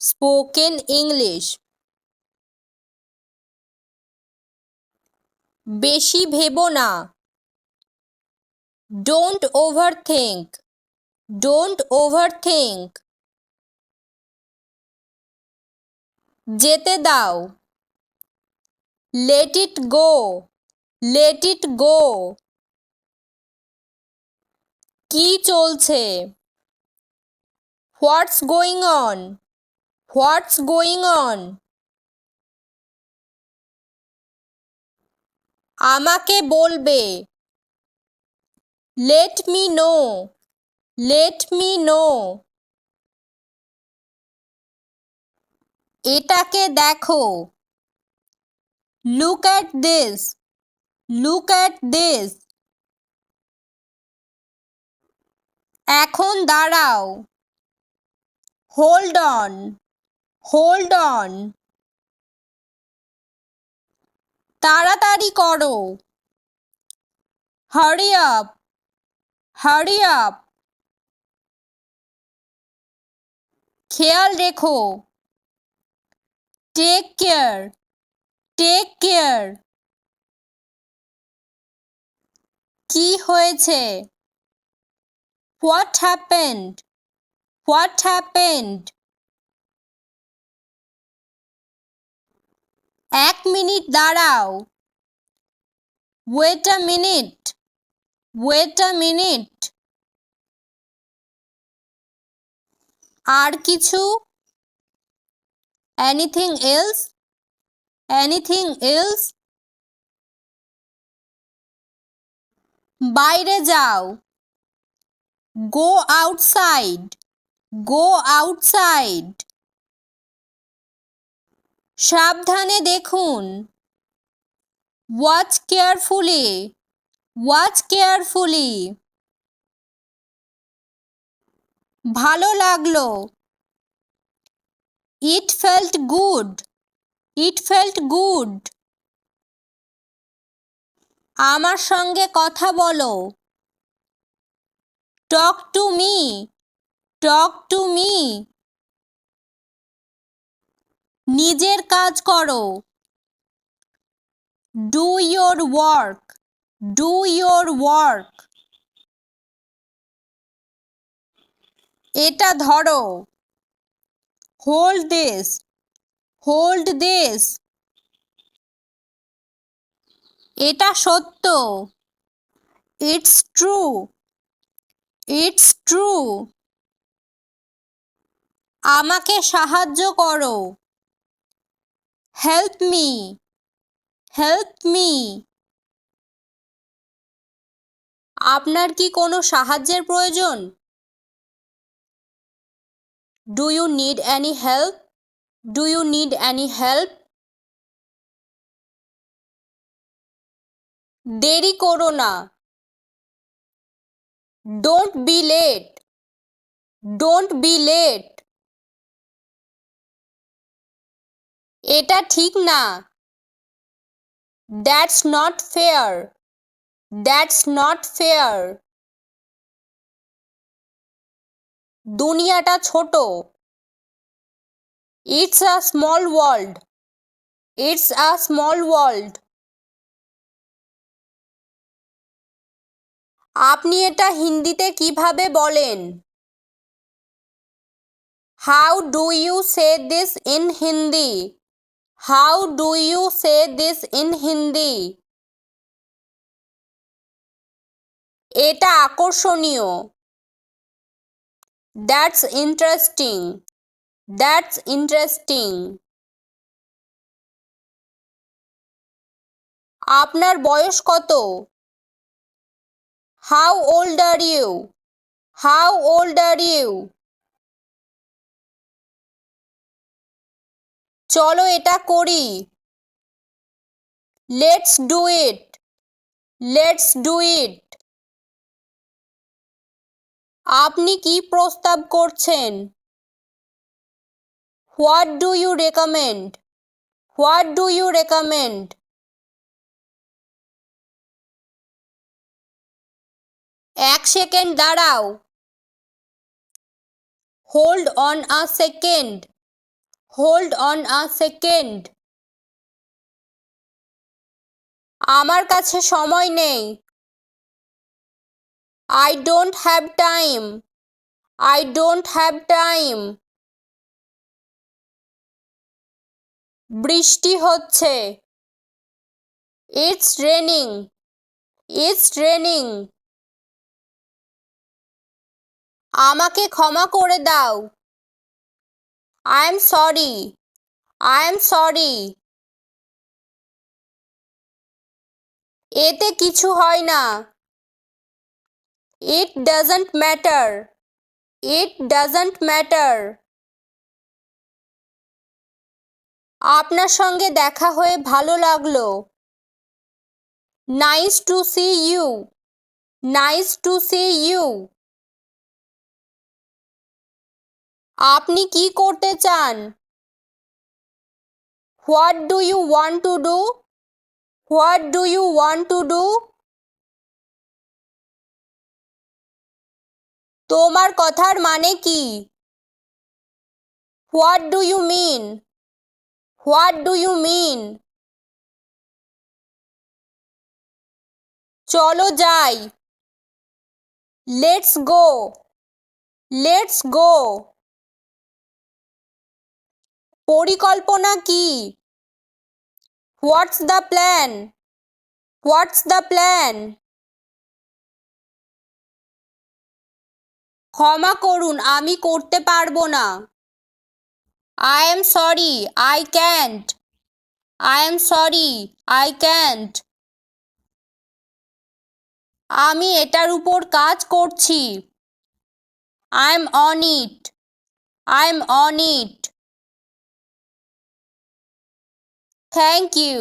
Spoken English. বেশি ভেবো না। Don't over think don't over think যেতে দাও। Let it go let it go কি চলছে? What's going on what's going on আমাকে বলবে। Let me know let me know এটাকে দেখো। Look at this look at this এখন দাঁড়াও। হোল্ড অন হোল্ড অন তাড়াতাড়ি করো। হারি আপ হারি আপ খেয়াল রেখো। টেক কেয়ার টেক কেয়ার কি হয়েছে? হোয়াট হ্যাপেন্ড হোয়াট হ্যাপেন্ড এক মিনিট দাঁড়াও। Wait a minute wait a minute আর কিছু? এনিথিং এলস এনিথিং এলস বাইরে যাও। গো আউটসাইড গো আউটসাইড সাবধানে দেখুন। ওয়াচ কেয়ারফুলি ওয়াচ কেয়ারফুলি ভালো লাগল। It felt good it felt good আমার সঙ্গে কথা বলো। Talk to me talk to me নিজের কাজ করো। Do your work do your work এটা ধরো। হোল্ড দিস হোল্ড দিস এটা সত্য। ইটস ট্রু ইটস ট্রু আমাকে সাহায্য করো। হেল্প মি হেল্প মি আপনার কি কোনো সাহায্যের প্রয়োজন? Do you need any help do you need any help দেরি করো না। Don't be late don't be late এটা ঠিক না। That's not fair that's not fair দুনিয়াটা ছোট। It's a small world it's a small world আপনি এটা হিন্দিতে কীভাবে বলেন? How do you say this in Hindi how do you say this in Hindi এটা আকর্ষণীয়। দ্যাটস ইন্টারেস্টিং দ্যাটস ইন্টারেস্টিং আপনার বয়স কত? How old are you how old are you চলো এটা করি। Let's do it let's do it আপনি কি প্রস্তাব করছেন? What do you recommend what do you recommend এক সেকেন্ড দাঁড়াও। Hold on a second hold on a second আমার কাছে সময় নেই। I don't have time I don't have time বৃষ্টি হচ্ছে। ইটস রেনিং ইটস রেনিং আমাকে ক্ষমা করে দাও। I am sorry I am sorry এতে কিছু হয় না। It doesn't matter it doesn't matter আপনার সঙ্গে দেখা হয়ে ভালো লাগল। Nice to see you nice to see you আপনি কি করতে চান? What do you want to do what do you want to do তোমার কথার মানে কি? What do you mean what do you mean চলো যাই। লেটস গো লেটস গো পরিকল্পনা কি? What's the plan what's the plan ক্ষমা করুন, আমি করতে পারব না। I am sorry I can't I am sorry I can't আমি এটার উপর কাজ করছি। I am on it I am on it thank you